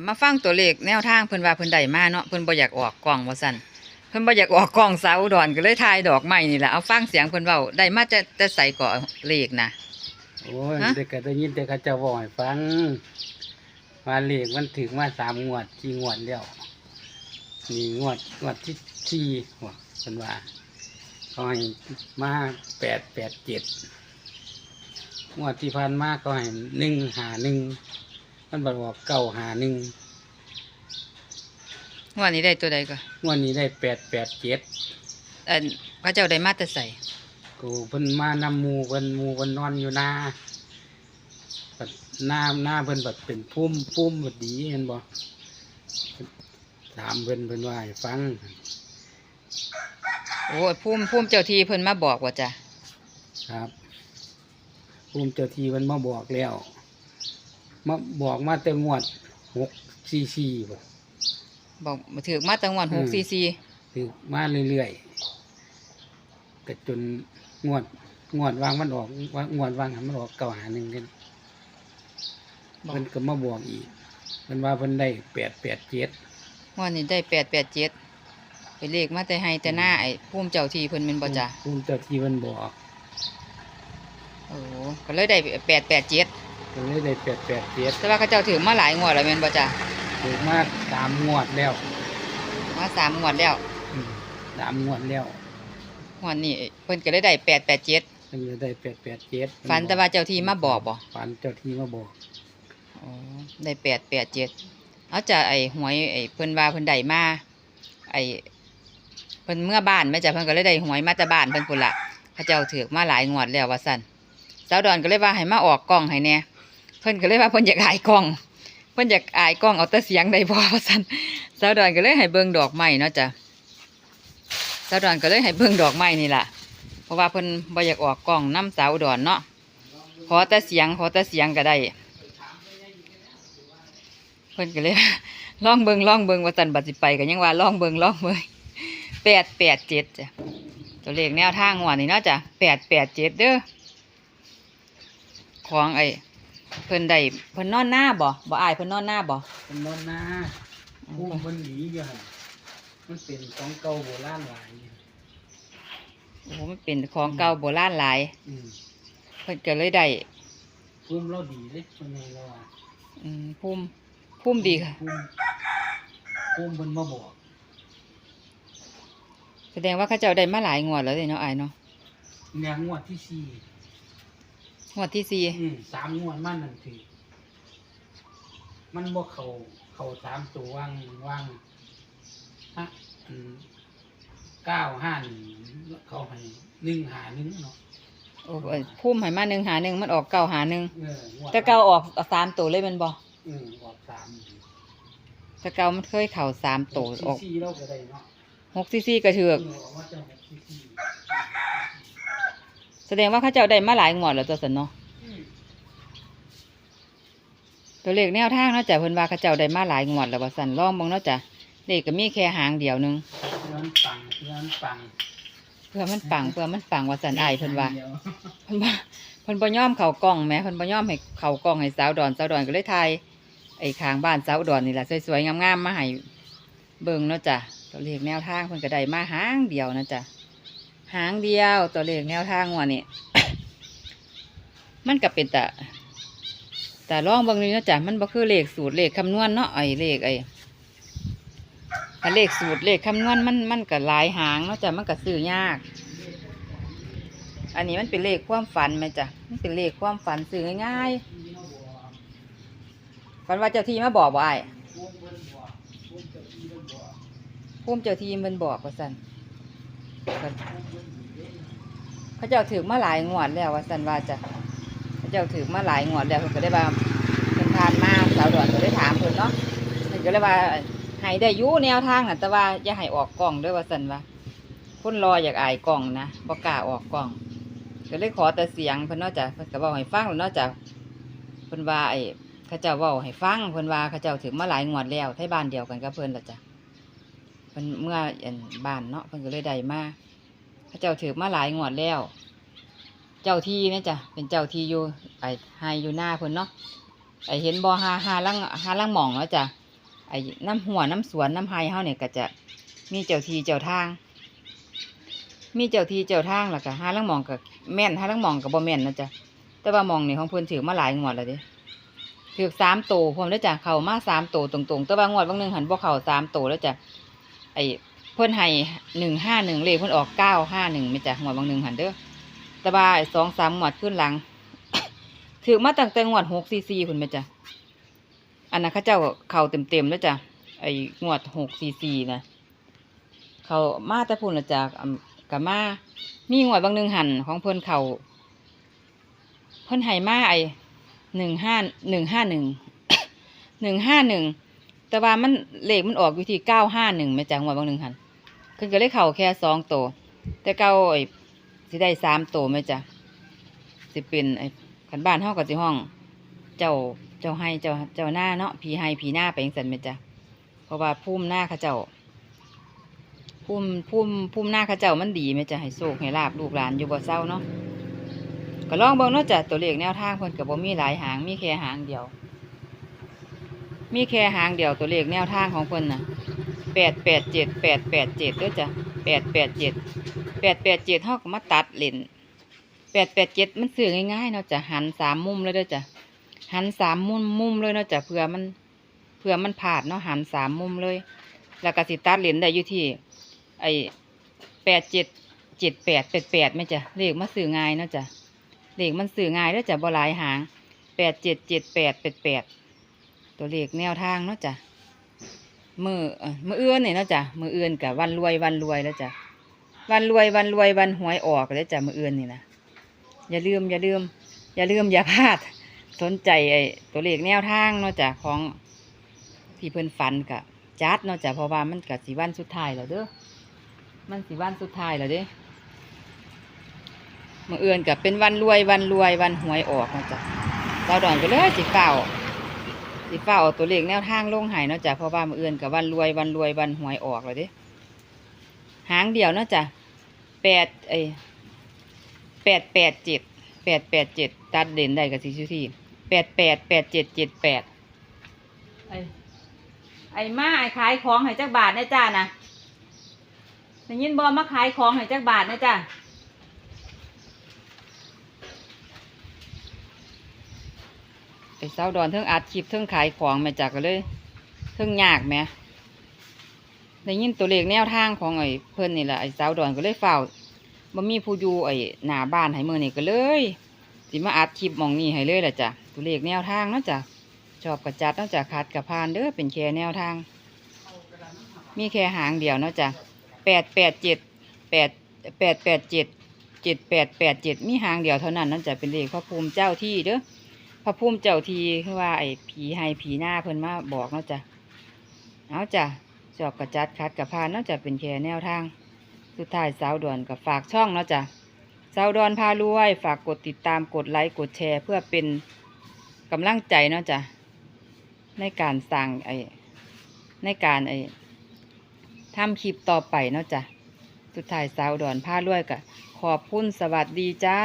เอามาฟังตัวเลขแนวทางเพิ่นว่าเพิ่นได้มาเนาะเพิ่นบ่อยากออกกล้องว่าซั่นเพิ่นบ่อยากออกกล้องสาวอุดรก็เลยถ่ายดอกไม้นี่แหละเอาฟังเสียงเพิ่นเว้าได้มาจะจะใส่ก่อเลขนะ โอ้ยฮะ เด็กก็ได้ยินแต่เขาเจะบอกให้ฟังว่าเลขมันถึงมาสามงวดที่งวดแล้วนี่งวดงวดที่สี่หัวเป็นว่าเขาให้มาแปดแปดเจ็ดงวดที่ผ่านมาเขาให้หนึ่งหาหนึ่ง มันบอกว่าเก้าหาหนึ่งงวดนี้ได้ตัวใดก็งวดนี้ได้แปดแปดเจ็ดเอ่อพระเจ้าได้มาแต่ใส่กูเพิ่นมานำหมูเพิ่นหมูเพิ่นนอนอยู่หน้าบัดหน้าหน้าเพิ่นแบบเป็นพุ่มพุ่มแบบดีเห็นบ่ถามเพิ่นเพิ่นว่าให้ฟังโอ้ยภูมิภูมิเจ้าที่เพิ่นมาบอกว่าจ้ะครับพุ่มเจ้าที่เพิ่นมาบอกแล้ว มาบอกมาแต่งวดหกสี่สี่บ่บอกถือมาตั้งวันอืม6 cc ถึงมาเรื่อยๆก็จนงวดงวดวางมันออกวางงวดวางให้มันออกเก่าหาหนึ่งกันบอกเพิ่นก็มาบอกอีกเพิ่นว่าเพิ่นได้แปดแปดเจ็ดงวดนี้ได้887ไปเลขมาแต่ให้แต่หน้าไอ้ภูมิเจ้าที่เพิ่นแม่นบ่จ้ะภูมิเจ้าที่เพิ่นบอกโอ้ก็เลยได้887 ก็เลยได้แปดแปดเจ็ดแต่ว่าเขาเจ้าถือมาหลายงวดแล้วแม่นบ่จ้ะถูกมาสามงวดแล้วมาสามงวดแล้วอืมสามงวดแล้วงวดนี้เพิ่นก็เลยได้887เพิ่นจะได้แปดแปดเจ็ดฝันแต่ว่าเจ้าที่มาบอกบ่ฝันเจ้าที่มาบอกอ๋อได้887เอาจ้ะไอ้หวยไอ้เพิ่นว่าเพิ่นได้มาไอ้เพิ่นเมื่อบ้านแม่จ้ะเพิ่นก็เลยได้หวยมาแต่บ้านเพิ่นพุ่นล่ะเขาเจ้าถือมาหลายงวดแล้วว่าซั่นสาวดอนก็เลยว่าให้มาออกกล้องให้แหน่ เพิ่นก็เลยว่าเพิ่นอยากอายกล้อง เพิ่นอยากอายกล้องเอาแต่เสียงได้บ่ว่าซั่นสาวดอนก็เลยให้เบิ่งดอกไม้เนาะจ้ะสาวดอนก็เลยให้เบิ่งดอกไม้นี่ล่ะเพราะว่าเพิ่นบ่อยากออกกล้องน้ำสาวดอนเนาะขอแต่เสียงขอแต่เสียงก็ได้เพิ่นก็เลยล่องเบิ่งล่องเบิ่งว่าซั่นบัดสิไปก็ยังว่าล่องเบิ่งล่องเบิ่งแปดแปดเจ็ดจ้ะตัวเลขแนวทางหัวนี่เนาะจ้ะแปดแปดเจ็ดเด้อของไอ้ เพิ่นได้เพิ่นนอนหน้าบ่บ่อายเพิ่นนอนหน้าบ่เป็นนอนนาภูมิเพิ่นหนีอยู่หั่นมันเป็นของเก่าโบราณหลายโอ้โหมันเป็นของเก่าโบราณหลาย อืมเพิ่นก็เลยได้ภูมิเราดีเด้เพิ่นให้เราว่าอืมภูมิภูมิดีค่ะภูมิภูมิเพิ่นมาบอกแสดงว่าเขาเจ้าได้มาหลายงวดแล้วเด้เนาะอายเนาะเนี่ยงวดที่สี่ งวดที่สี่อืมสามงวดมันนั่นถือมันบ่เข้าเข้าสามตัวว่างว่างฮะอันเก้าห้าหนึ่งเขาให้หนึ่งหาหนึ่งเนาะโอ้ยภูมิให้มาหนึ่งหาหนึ่งมันออกเก้าหาหนึ่งเอองวดแต่เก้าออกสามตัวเลยแมันบ่อืมออกสามแต่เก้ามันเคยเข่าสามตัวออกสี่เราก็ได้เนาะหกซีซีกระเถือก เออออกมาจากหกสี่สี่ แสดงว่าเขาเจ้าได้มาหลายงวดแล้วตัวสันเนาะอืมตัวเลขแนวทางเนาะจ้ะเพิ่นว่าเขาเจ้าได้มาหลายงวดแล้วว่าสันลองเบิ่งเนาะจ้ะเลขก็มีแค่หางเดียวหนึงเพื่อนปังเพื่อนปังเพื่อมันปังเพื่อมันปังว่าสันอายเพิ่นว่าดียวเพิ่นบ่เพิ่นบ่ยอมเข้ากล้องแหมเพิ่นบ่ยอมให้เข้ากล้องให้สาวดอนสาวดอนก็เลยถ่ายไอ้ข้างบ้านสาวดอนนี่ล่ะสวยๆงามๆมาให้เบิ่งเนาะจ้ะตัวเลขแนวทางเพิ่นก็ได้มาหางเดียวนะจ้ะ หางเดียวตัวเลขแนวทางว่านี่มันก็เป็นแต่แต่ลองบิ่งนี่นะจ้ะมันบ่คือเลขสูตรเลขคำนวณเนาะไอ้เลขไอ้เลขสูตรเลขคำนวณมันมันก็หลายหางเนาะจ้ะมันก็ซื้อยาก อันนี้มันเป็นเลขความฝันไหมจ้ะมันเป็นเลขความฝันซื้อง่ายๆฝันว่าเจ้าที่มาบอกบ่ไอ้พุ่มเจ้าที่มันบอกว่าสัน นเขาเจ้าถือมาหลายงวดแล้วว่าสันว่าจะเขาเจ้าถือมาหลายงวดแล้วเพิ่นก็ได้ว่าเพิ่นทานมาสาวดอนก็ได้ถามเพิ่นเนาะเพิ่นก็เลยว่าให้ได้ยู่แนวทางน่ะแต่ว่าอย่าให้ออกกล้องด้วยว่าสันว่าคนรออยากอายกล้องนะบ่กล้าออกกล้องก็เลยขอแต่เสียงเพิ่นนาะจ้ะเพิ่นก็เว้าให้ฟังแล้วนาะจ้ะเพิ่นว่าไอ้เขาเจ้าว้าให้ฟังเพิ่นว่าเขาเจ้าถึงมาหลายงวดแล้วไทบ้านเดียวกันกับเพิ่นละจ้ะ เพิ่นเมื่ออันบ้านเนาะเพิ่นก็เลยได้มาเขาเจ้าถือมาหลายงวดแล้ว เจ้าที่นะจ้ะเป็นเจ้าที่อยู่ไอ้ให้อยู่หน้าเพิ่นเนาะไอ้เห็นบ่หาหาลังหาลังหม่องเนาะจ้ะไอ้น้ำหัวน้ำสวนน้ำไฮเฮาเนี่ยก็จะมีเจ้าทีเจ้าทาง มีเจ้าทีเจ้าทางแล้วก็หาลังหมองก็แม่นหาลังหมองก็บ่แม่นนะจ๊ะแต่ว่าหมองนี่ของเพิ่นถือมาหลายงวดแล้วเด้ถือสามโตพร้อมแล้วจ้ะเข้ามาสามโตตรงๆแต่ว่างวดบางหนึงหันบ่เข้าสามโตแล้วจ้ะ อ้เพิ่นให้หนึ่งห้าหนึ่งเลขเพิ่นออกเก้าห้าหนึ่งไม่จ้ะงวดบางหนึ่งหันเด้อต่ว่าไอ้สองสามงวดขึ้นหลัง ถือมาตั้งแต่งวดหกซีซีคุณแม่จ้ะอันนั้นข้าเจ้าเข่าเต็มๆแล้วจ้ะไอ้งวดหกซีซีนะเขามาแต่พุ่นละจ้ะกับมามีงวดบางหนึ่งหันของเพิ่นเขาเพิ่นให้มาไอ้หนึ่งห้าหนึ่งห้าหนึ่งหนึ่งห้าหนึ่ง แต่ว่ามันเลขมันออกอยู่ที่เก้าห้าหนึ่งแม่จ้ะงวดบางหนึ่งหันคือก็เลยเข่าแค่สองตัวแต่เก้าไอ้สิได้สามตัวแม่จ้ะสิเป็นไอ้ขันบ้านเฮากับสิห้อง เจ้าเจ้าให้เจ้าเจ้าหน้าเนาะผีให้ผีหน้าไปจังซั่นแม่จ้ะเพราะว่าภูมิหน้าเขาเจ้าภูมิภูมิภูมิหน้าเขาเจ้ามันดีแม่จ้ะให้โชคให้ลาบลูกหลานอยู่บ่เศร้าเนาะก็ลองเบิ่งเนาะจ้ะตัวเลขแนวทางเพิ่นก็บ่มีหลายหางมีแค่หางเดียว มีแค่หางเดียวตัวเลขแนวทางของเพิ่นน่ะแปดแปดเจ็ดแปดแปดเจ็ดด้อจ้ะแปดแปดเจ็ดแปดแปดเจ็ดเฮาก็มาตัดเลนแปดแปดเจ็ดมันสื่อง่ายๆเนาะจ้ะหันสามมุมเลยด้อจ้ะหันสามมุมมุมเลยเนาะจ้ะเผื่อมันเผื่อมันผาดเนาะหันสามมุมเลย แล้วก็สิตัดเหรียญได้อยู่ที่ ไอแปดเจ็ดเจ็ดแปดแปดแปดไหมจ้ะเลขมันสื่อง่ายเนาะจ้ะเลขมันสื่อง่ายด้อจ้ะบ่หลายหางแปดเจ็ดเจ็ดแปดแปดแปด ตัวเลขแนวทางเนาะจ้ะมือเมือเอื้อนเนี่ยเนาะจ้ะมือเอื้อนกับวันรวยวันรวยแล้วจ้ะวันรวยวันรวยวันหวยออกแล้วจ้ะมือเอื้อนนี่นะอย่าลืมอย่าลืม อย่าลืมอย่าพลาด สนใจไอ้ตัวเลขแนวทางเนาะจ้ะของที่เพิ่นฝันกะจัดเนาะจ้ะเพราะว่ามันกะสีวันสุดท้ายแล้วเด้อมันสีวันสุดท้ายแล้วเด้มื่อเอื่นกับเป็นวันรวยวันรวยวันหวยออกเนาะจ้ะเราดอนก็เลยสิเฝ้า สิเฝ้าเอาตัวเลขแนวทางลงหายเนาะจ้ะเพราะว่ามื่อเอื่นกับวันรวยวันรวยวันหวยออกแล้วเด้หางเดียวเนาะจ้ะแปดไอ้แปดแปดเจ็ดแปดแปดเจ็ดตัดเด่นได้กับสี่ที่แปดแปดแปดเจ็ดเจ็ดแปดไอ้ไอ้มาไอ้ขายของให้จักบาทนะจ้านะได้ยินบอมาขายของให้จักบาทนะจ้า ไอ้สาวดอนเทิงอัดคลิปเทิงขายของแม่จักก็เลยเทิงยากแหม่ได้ยินตัวเลขแนวทางของไอ้เพิ่นนี่แหละไอ้สาวดอนก็เลยเฝ้าบ่มีผู้อยู่ไอ้หน้าบ้านให้มือนี่ก็เลยสิมาอัดคลิปมองนี่ให้เลยแหละจ้ะตัวเลขแนวทางเนาะจ้ะชอบกระจัดเนาะจ้ะขาดกระพานเด้อเป็นแค่แนวทาง มีแค่หางเดียวเนาะจ้ะแปดแปดเจ็ดแปดแปดแปดเจ็ดเจ็ดแปดแปดเจ็ดมีหางเดียวเท่านั้นเนาะจ้ะเป็นเลขพระภูมิเจ้าที่เด้อ พระภูมิเจ้าทีคือว่าไอ้ผีให้ผีหน้าเพิ่นมาบอกเนาะจ้ะเอาจ้ะชอบกระจัดขาดกระพานเนาะจ้ะเป็นแค่แนวทาง สุดท้ายสาวดอนกับฝากช่องเนาะจ้ะสาวดอนพารวย ฝากกดติดตามกดไลค์กดแชร์เพื่อเป็นกำลังใจเนาะจ้ะในการสั่งไอ้ในการไอ้ทำคลิปต่อไปเนาะจ้ะสุดท้ายสาวดอนพารวยกับขอบคุณสวัสดีจ้า